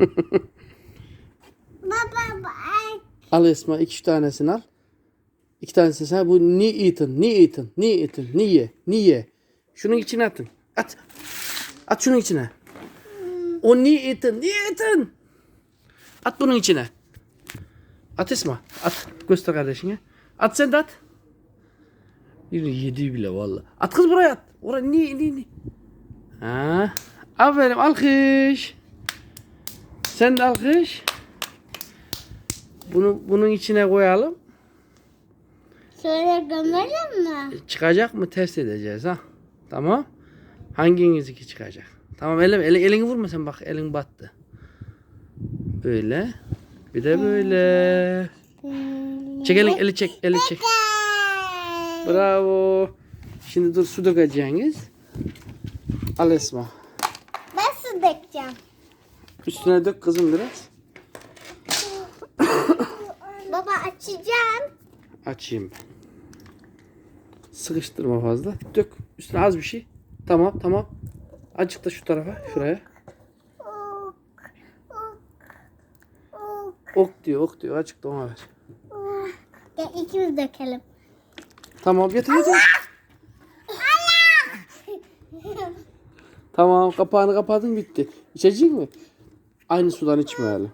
Baba bak. Al Esma iki üç tanesini al. İki tanesini sen bu ni eaten, ni eaten, ni eaten, niye, niye. Şunun içine atın. At. At şunun içine. O ni eaten, ni eaten. At bunun içine. At Esma. At. Göster kardeşine. At sen de at. Yine yedi bile valla. At kız buraya at. Oraya ni ni ni. Ha. Aferin alkış. Sen de alkış. Bunu bunun içine koyalım. Şöyle gömelim mi? Çıkacak mı test edeceğiz ha. Tamam. Hanginizinki çıkacak? Tamam elim, eli, elini vurma sen bak elin battı. Böyle. Bir de böyle. Çek elini, eli çek, eli çek. Bravo. Şimdi dur su dökeceğiniz. Al Esma. Ben su dökeceğim. Üstüne dök kızım biraz. Baba açacağım. Açayım. Sıkıştırma fazla. Dök. Üstüne az bir şey. Tamam tamam. Azıcık da şu tarafa. Şuraya. Ok, diyor ok diyor. Azıcık da ona ver. Gel ikimiz dökelim. Tamam yeter yeter. Tamam kapağını kapadın bitti. İçecek mi? aynı sudan içmeyelim.